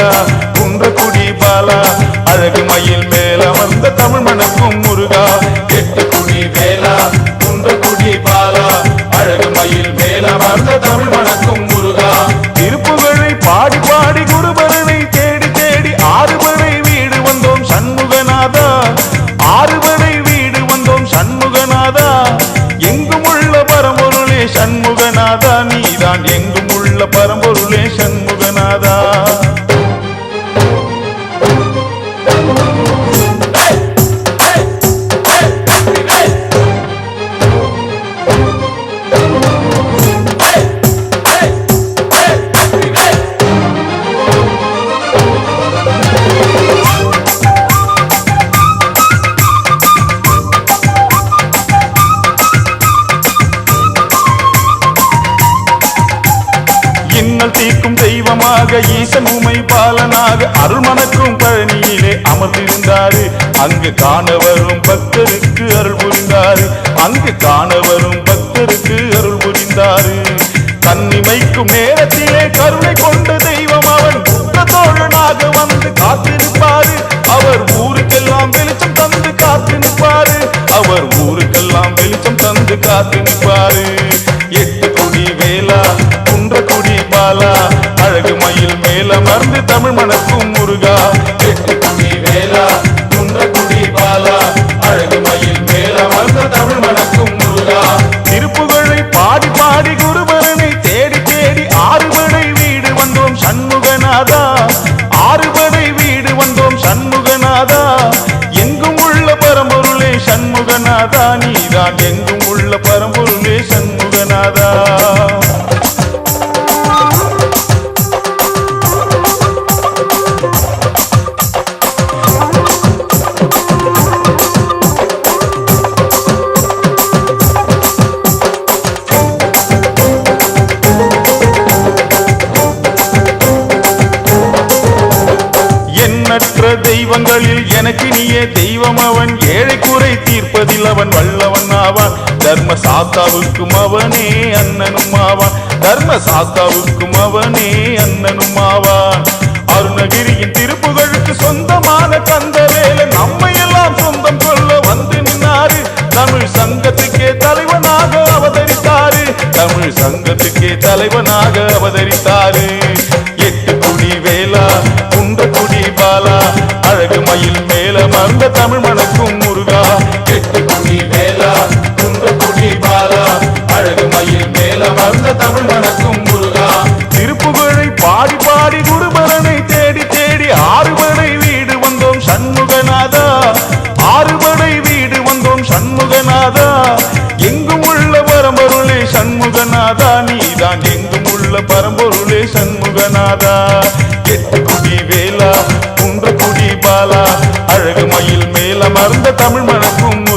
பாலா குன்றக்குடி பாலா அழகு மயில் மேல வந்த தமிழ் மணக்கும் முருகா. எட்டு குடி வேலா குன்றக்குடி பாலா அழகு மயில் மேல வந்த தமிழ் மணக்கும் முருகா. திருப்புகழை பாடி பாடி குருபரனை தேடி தேடி ஆறுபரை வீடு வந்தோம் சண்முகநாதா. ஆறுபரை வீடு வந்தோம் சண்முகநாதா. எங்கும் உள்ள பரம்பொருளே சண்முகநாதா. நீதான் எங்கும் உள்ள பரம்பொருளே சண்முகநாதா. தெய்வமாக ஈசன் உமை பாலனாக அருள்மணக்கும் பழனியிலே அமர்ந்திருந்தாரு. அங்கு காண வரும் பக்தருக்கு அருள் புரிந்தாரு. அங்கு காண வரும் பக்தருக்கு அருள் புரிந்தாரு. தன்னிமைக்கும் நேரத்திலே கருணை கொண்ட தெய்வம் அவன் தோழனாக வந்து காத்திருப்பாரு. அவர் ஊருக்கெல்லாம் வெளிச்சம் தந்து காத்து நிற்பாரு அவர் ஊருக்கெல்லாம் வெளிச்சம் தந்து காத்து நிற்பாரு எட்டு கொடி வேலா குன்ற கொடி பாலா அழகு மயில் மேல மறந்து தமிழ் மணக்கும் முருகா. எட்டு கொடி வேலா குன்ற கொடி பாலா அழகு மயில் மேல மறந்த தமிழ் மணக்கும் முருகா. திருப்புகழை பாடி பாடி குருபரனை தேடி தேடி ஆறுபடை வீடு வந்தோம் சண்முகநாதா. ஆறுபடை வீடு வந்தோம் சண்முகநாதா. எங்கும் உள்ள பரம்பொருளே சண்முகநாதா. நீதான் எங்கும் தர்மம் அவன் ஏழை குறை தீர்ப்பதில் அவன் வல்லவன் ஆவான். தர்ம சாத்தாவுக்கும் அவனே அண்ணனும் ஆவான். தர்ம சாத்தாவுக்கும் அவனே அண்ணனும் ஆவான். அருணகிரியின் திருப்புகழுக்கு சொந்தமான கந்தவேல நம்மை எல்லாம் சொந்தம் கொள்ள வந்து நின்னாரு. தமிழ் சங்கத்துக்கே தலைவனாக அவதரித்தாரு. தமிழ் சங்கத்துக்கே தலைவனாக அவதரித்தாரு. பருந்த தமிழ் வணக்கும் முருகா. திருப்புகழை பாடி பாடி குருபரனை தேடி தேடி ஆறுபடை வீடு வந்தோம் சண்முகநாதா. ஆறுபடை வீடு வந்தோம் சண்முகநாதா. எங்கும் உள்ள பரம்பொருளே சண்முகநாதா. நீதான் எங்கும் உள்ள பரம்பொருளே சண்முகநாதா. எட்டு குடி வேலா குன்று குடி பாலா. அழகு மயில் மேல மறந்த தமிழ் மணக்கும்